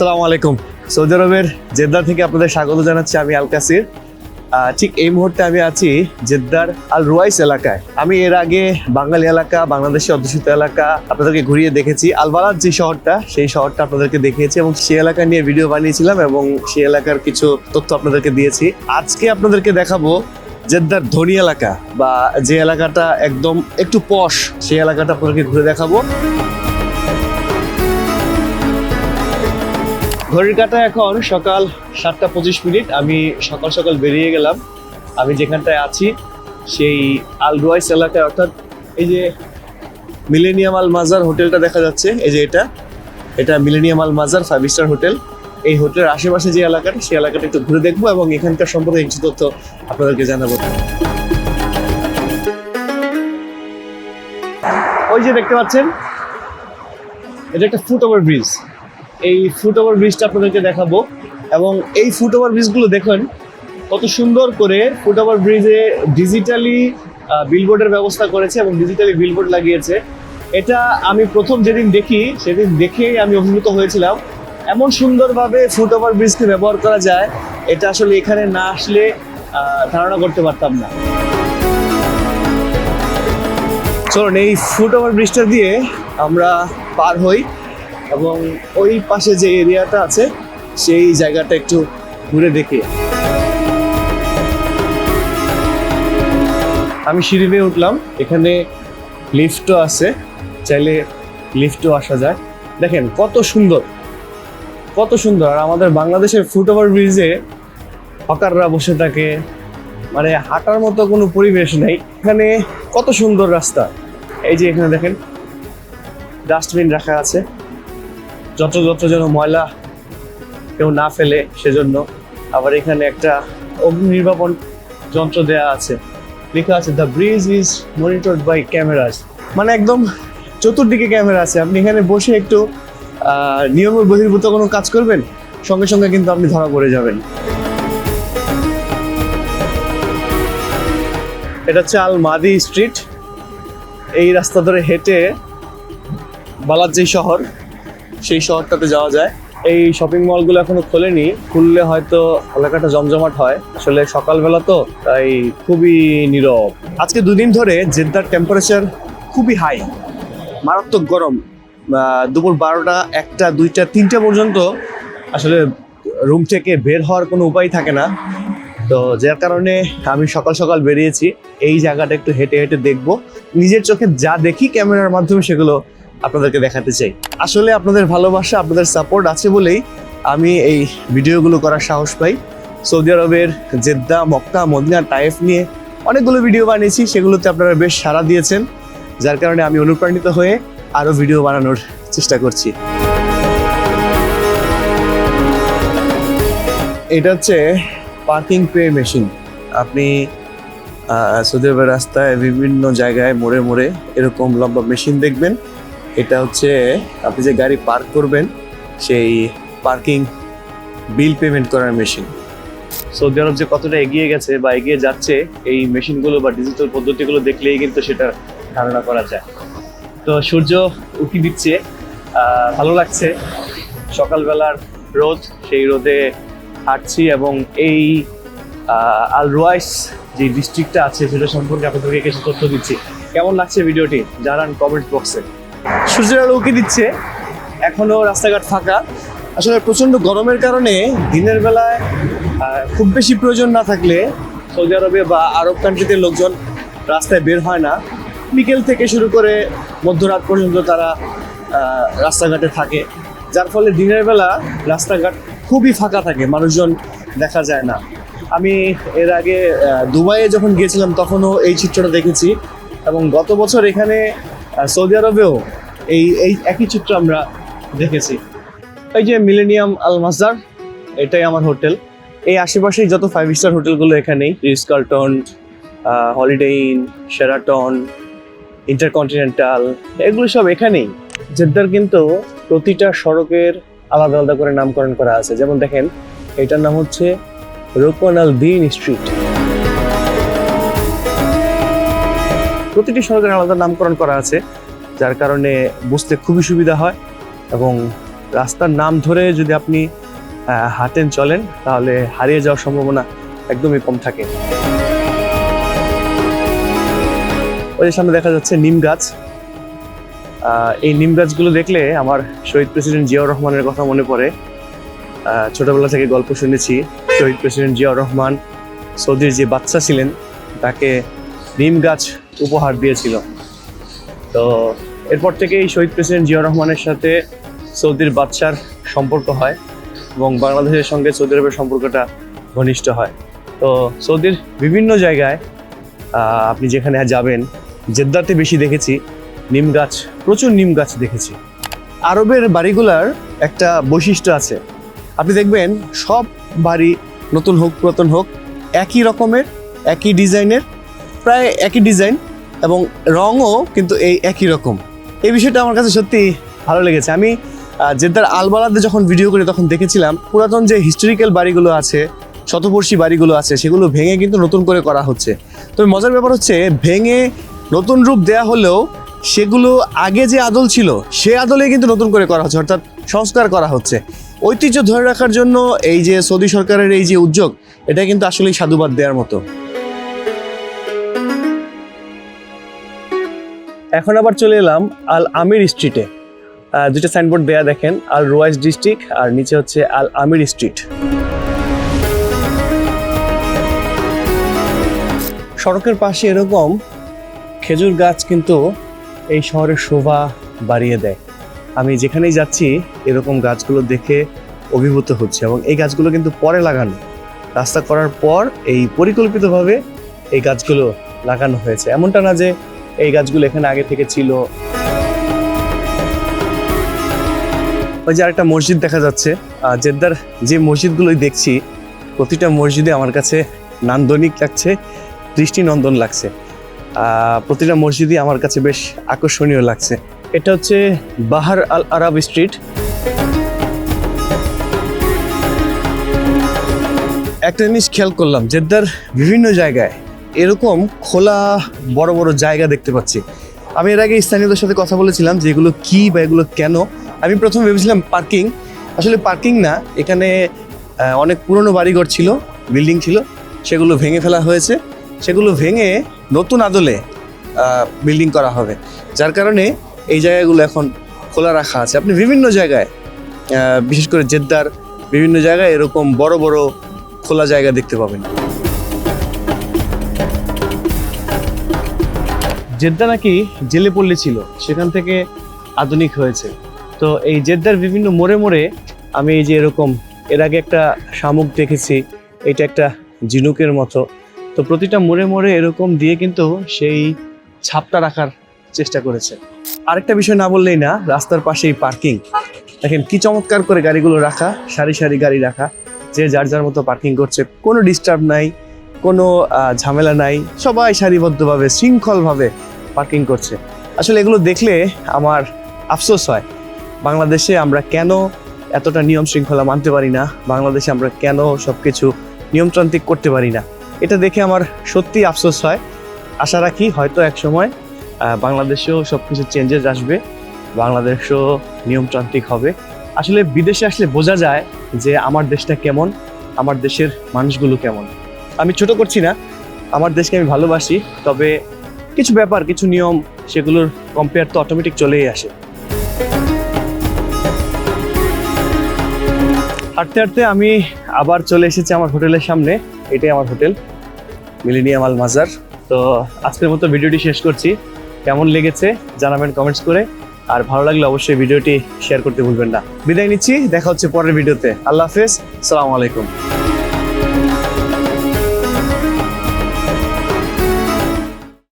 আসসালামু আলাইকুম। সৌদি আরবের জেদ্দা থেকে আপনাদের স্বাগত জানাচ্ছি আমি আল কাসির। ঠিক এই মুহূর্তে আমি আছি জেদ্দার আল রুয়াইস এলাকায়। আমি এর আগে বাঙালি এলাকা বাংলাদেশের অধ্যুষিত এলাকা আপনাদেরকে ঘুরিয়ে দেখেছি। আলবালাদ যে শহরটা, সেই শহরটা আপনাদেরকে দেখিয়েছি এবং সেই এলাকা নিয়ে ভিডিও বানিয়েছিলাম এবং সেই এলাকার কিছু তথ্য আপনাদেরকে দিয়েছি। আজকে আপনাদেরকে দেখাবো জেদ্দার ধনী এলাকা বা যে এলাকাটা একদম একটু পশ, সেই এলাকাটা আপনাদেরকে ঘুরে দেখাবো। ঘড়ির কাটা এখন সকাল সাতটা পঁচিশ মিনিট। আমি সকাল সকাল বেরিয়ে গেলাম। আমি যেখানটায় আছি, সেই আল রুয়াইস এলাকায়, অর্থাৎ এই যে মিলেনিয়াম আল মাজার হোটেলটা দেখা যাচ্ছে, এই যে এটা এটা মিলেনিয়াম আল মাজার ফাইভ স্টার হোটেল। এই হোটেলের আশেপাশে যে এলাকাটা, সেই এলাকাটা একটু ঘুরে দেখব এবং এখানকার সম্পর্কে কিছু তথ্য আপনাদেরকে জানাব। ওই যে দেখতে পাচ্ছেন, এটা একটা ফুট ওভার ব্রিজ। এই ফুট ওভার ব্রিজটা আপনাদেরকে দেখাবো। এবং এই ফুট ওভার ব্রিজগুলো দেখুন, কত সুন্দর করে ফুট ওভার ব্রিজে ডিজিটালি বিলবোর্ডের ব্যবস্থা করেছে এবং ডিজিটালি বিলবোর্ড লাগিয়েছে। এটা আমি প্রথম যেদিন দেখি, সেদিন দেখেই আমি অভিভূত হয়েছিলাম। এমন সুন্দরভাবে ফুট ওভার ব্রিজকে ব্যবহার করা যায়, এটা আসলে এখানে না আসলে ধারণা করতে পারতাম না। চলুন, এই ফুট ওভার ব্রিজটা দিয়ে আমরা পার হই। এবং ওই পাশে যে এরিয়াটা আছে, সেই জায়গাটা একটু ঘুরে দেখি। আমি সিঁড়ি উঠলাম। এখানে লিফটও আছে। চাইলে লিফটও আসা যায়। দেখেন, কত সুন্দর। কত সুন্দর। আর আমাদের বাংলাদেশের ফুট ওভার ব্রিজে হকাররা বসে থাকে। মানে হাঁটার মতো কোনো পরিবেশ নেই। এখানে কত সুন্দর রাস্তা। এই যে এখানে দেখেন, ডাস্টবিন রাখা আছে। যত যেন ময়লা কেউ না ফেলে সেজন্য আবার এখানে একটা অগ্নি নির্বাপন যন্ত্র দেয়া আছে। লেখা আছে the bridge is monitored by cameras মানে একদম চতুর্দিকে ক্যামেরা আছে। আপনি এখানে বসে একটু নিয়মের বহির্ভূত কোনো কাজ করবেন? সঙ্গে সঙ্গে কিন্তু আপনি ধরা পড়ে যাবেন। এটা হচ্ছে আল মাদি স্ট্রিট। এই রাস্তা ধরে হেঁটে বালাদ যে শহর। সেই শহরটাতে যাওয়া যায়। এই শপিং মলগুলো এখনও খোলেনি। খুললে হয়তো এলাকাটা জমজমাট হয়। আসলে সকালবেলা তো, তাই খুবই নীরব। আজকে দুদিন ধরে জেদ্দার টেম্পারেচার খুবই হাই মারাত্মক গরম। দুপুর বারোটা, একটা, দুইটা, তিনটা পর্যন্ত আসলে রুম থেকে বের হওয়ার কোনো উপায় থাকে না। তো যার কারণে আমি সকাল সকাল বেরিয়েছি। এই জায়গাটা একটু হেঁটে হেঁটে দেখব। নিজের চোখে যা দেখি ক্যামেরার মাধ্যমে সেগুলো আপনাদেরকে দেখাতে চাই। আসলে আপনাদের ভালোবাসা, আপনাদের সাপোর্ট আছে বলেই আমি এই ভিডিওগুলো করার সাহস পাই। সৌদি আরবের জেদ্দা, মক্কা, মদিনা টাইফ নিয়ে অনেকগুলো ভিডিও বানিয়েছি, সেগুলোতে আপনারা বেশ সাড়া দিয়েছেন, যার কারণে আমি অনুপ্রাণিত হয়ে আরও ভিডিও বানানোর চেষ্টা করছি। এটা হচ্ছে পার্কিং পে মেশিন আপনি সৌদি আরবের রাস্তায় বিভিন্ন জায়গায় মোড়ে মোড়ে এরকম লম্বা মেশিন দেখবেন। এটা হচ্ছে আপনি যে গাড়ি পার্ক করবেন, সেই পার্কিং বিল পেমেন্ট করার মেশিন সৌদি আরব যে কতটা এগিয়ে গেছে বা এগিয়ে যাচ্ছে, এই মেশিনগুলো বা ডিজিটাল পদ্ধতিগুলো দেখলেই কিন্তু সেটা ধারণা করা যায়। তো, সূর্য উকি দিচ্ছে ভালো লাগছে। সকালবেলার রোদ, সেই রোদে হাঁটছি এবং এই আল রুয়াইস যে ডিস্ট্রিক্টটা আছে, সেটা সম্পর্কে আপনাদেরকে কিছু তথ্য দিচ্ছি। কেমন লাগছে ভিডিওটি? জানান কমেন্ট বক্সে সূর্যের আলো উকি দিচ্ছে। এখনও রাস্তাঘাট ফাঁকা। আসলে প্রচণ্ড গরমের কারণে দিনের বেলায় খুব বেশি প্রয়োজন না থাকলে সৌদি আরবে বা আরব কান্ট্রিতে লোকজন রাস্তায় বের হয় না। বিকেল থেকে শুরু করে মধ্যরাত পর্যন্ত তারা রাস্তাঘাটে থাকে। যার ফলে দিনের বেলা রাস্তাঘাট খুবই ফাঁকা থাকে, মানুষজন দেখা যায় না। আমি এর আগে দুবাইয়ে যখন গিয়েছিলাম তখনও এই চিত্রটা দেখেছি এবং গত বছর এখানে সৌদি আরবেও এই এই একই চিত্র আমরা দেখেছি। এই যে মিলেনিয়াম আল মাজার এটাই আমার হোটেল। এই আশেপাশেই যত ফাইভ স্টার হোটেলগুলো এখানেই Ritz Carlton Holiday Inn Sheraton InterContinental এগুলো সব এখানেই। জেদ্দার কিন্তু প্রতিটা সড়কের আলাদা আলাদা করে নামকরণ করা আছে। যেমন দেখেন, এটার নাম হচ্ছে রোকন আল দিন স্ট্রিট প্রতিটি সড়কের আলাদা নামকরণ করা আছে, যার কারণে বুঝতে খুবই সুবিধা হয় এবং রাস্তার নাম ধরে যদি আপনি হাঁটেন, চলেন, তাহলে হারিয়ে যাওয়ার সম্ভাবনা একদমই কম থাকে। ওই সামনে দেখা যাচ্ছে নিম গাছ। এই নিম গাছগুলো দেখলে আমার শহীদ প্রেসিডেন্ট জিয়াউর রহমানের কথা মনে পড়ে। ছোটবেলা থেকে গল্প শুনেছি, শহীদ প্রেসিডেন্ট জিয়াউর রহমান সৌদির যে বাচ্চা ছিলেন, তাকে নিম গাছ উপহার দিয়েছিল। তো এরপর থেকেই শহীদ প্রেসিডেন্ট জিয়াউর রহমানের সাথে সৌদির বাচ্চার সম্পর্ক হয় এবং বাংলাদেশের সঙ্গে সৌদি আরবের সম্পর্কটা ঘনিষ্ঠ হয়। তো সৌদির বিভিন্ন জায়গায় আপনি যেখানে যাবেন, জেদ্দাতে বেশি দেখেছি, নিম গাছ, প্রচুর নিম গাছ দেখেছি। আরবের বাড়িগুলার একটা বৈশিষ্ট্য আছে। আপনি দেখবেন সব বাড়ি নতুন হোক, পুরাতন হোক, একই রকমের, একই ডিজাইনের প্রায় একই ডিজাইন এবং রঙও কিন্তু এই একই রকম। এই বিষয়টা আমার কাছে সত্যি ভালো লেগেছে। আমি জেদ্দার আলবালাতে যখন ভিডিও করি তখন দেখেছিলাম, পুরাতন যে হিস্টোরিক্যাল বাড়িগুলো আছে, শতবর্ষী বাড়িগুলো আছে, সেগুলো ভেঙে কিন্তু নতুন করে করা হচ্ছে। তবে মজার ব্যাপার হচ্ছে, ভেঙে নতুন রূপ দেয়া হলেও সেগুলো আগে যে আদল ছিল, সে আদলে কিন্তু নতুন করে করা হচ্ছে, অর্থাৎ সংস্কার করা হচ্ছে। ঐতিহ্য ধরে রাখার জন্য এই যে সৌদি সরকারের এই যে উদ্যোগ, এটা কিন্তু আসলেই সাধুবাদ দেওয়ার মতো। এখন আবার চলে এলাম আল আমির স্ট্রিটে। দুটো সাইনবোর্ড দেয়া দেখেন, আল রোয়াইজ ডিস্ট্রিক্ট আর নিচে হচ্ছে আল আমির স্ট্রিট। সড়কের পাশে এরকম খেজুর গাছ কিন্তু এই শহরের শোভা বাড়িয়ে দেয়। আমি যেখানেই যাচ্ছি, এরকম গাছগুলো দেখে অভিভূত হচ্ছে এবং এই গাছগুলো কিন্তু পরে লাগানো। রাস্তা করার পর এই পরিকল্পিতভাবে এই গাছগুলো লাগানো হয়েছে। এমনটা না যে এই গাছগুলো এখানে আগে থেকে ছিল। ওই যে আরেকটা মসজিদ দেখা যাচ্ছে। জেদ্দার যে মসজিদগুলোই দেখছি, প্রতিটা মসজিদে আমার কাছে নান্দনিক লাগছে, দৃষ্টিনন্দন লাগছে। প্রতিটা মসজিদই আমার কাছে বেশ আকর্ষণীয় লাগছে। এটা হচ্ছে বাহার আল আরব স্ট্রিট। একটা জিনিস খেয়াল করলাম, জেদ্দার বিভিন্ন জায়গায় এরকম খোলা বড় বড় জায়গা দেখতে পাচ্ছি। আমি এর আগে স্থানীয়দের সাথে কথা বলেছিলাম যে এগুলো কী বা এগুলো কেন। আমি প্রথমে ভেবেছিলাম পার্কিং। আসলে পার্কিং না, এখানে অনেক পুরনো বাড়িঘর ছিল, বিল্ডিং ছিল, সেগুলো ভেঙে ফেলা হয়েছে। সেগুলো ভেঙে নতুন আদলে বিল্ডিং করা হবে। যার কারণে এই জায়গাগুলো এখন খোলা রাখা আছে। আপনি বিভিন্ন জায়গায় বিশেষ করে জেদ্দার বিভিন্ন জায়গায় এরকম বড় বড় খোলা জায়গা দেখতে পাবেন। জেদ্দা নাকি জেলে পল্লী ছিল, সেখান থেকে আধুনিক হয়েছে। তো এই জেদ্দার বিভিন্ন মোড়ে মোড়ে আমি এই যে এরকম, এর আগে একটা শামুক দেখেছি, এটা একটা ঝিনুকের মতো। তো প্রতিটা মোড়ে মোড়ে এরকম দিয়ে কিন্তু সেই ছাপটা রাখার চেষ্টা করেছে। আরেকটা বিষয় না বললেই না, রাস্তার পাশেই পার্কিং। দেখেন কি চমৎকার করে গাড়িগুলো রাখা, সারি সারি গাড়ি রাখা, যে যার যার মতো পার্কিং করছে। কোনো ডিস্টার্ব নাই, কোনো ঝামেলা নাই, সবাই সারিবদ্ধভাবে, শৃঙ্খলভাবে পার্কিং করছে। আসলে এগুলো দেখলে আমার আফসোস হয়, বাংলাদেশে আমরা কেন এতটা নিয়ম শৃঙ্খলা মানতে পারি না? বাংলাদেশে আমরা কেন সব কিছু নিয়মতান্ত্রিক করতে পারি না? এটা দেখে আমার সত্যি আফসোস হয়। আশা রাখি হয়তো এক সময় বাংলাদেশেও সব কিছু চেঞ্জেস আসবে, বাংলাদেশও নিয়মতান্ত্রিক হবে। আসলে বিদেশে আসলে বোঝা যায় যে আমার দেশটা কেমন, আমার দেশের মানুষগুলো কেমন। আমি ছোট করছি না, আমার দেশকে আমি ভালোবাসি, তবে কিছু ব্যাপার, কিছু নিয়ম, সেগুলোর কম্পেয়ার তো অটোমেটিক চলেই আসে। হাঁটতে হাঁটতে আমি আবার চলে এসেছি আমার হোটেলের সামনে। এটাই আমার হোটেল মিলেনিয়াম আল মাজার তো আজকের মতো ভিডিওটি শেষ করছি। কেমন লেগেছে জানাবেন কমেন্টস করে। আর ভালো লাগলে অবশ্যই ভিডিওটি শেয়ার করতে ভুলবেন না। বিদায় নিচ্ছি, দেখা হচ্ছে পরের ভিডিওতে। আল্লাহ হাফেজ, সালামু আলাইকুম।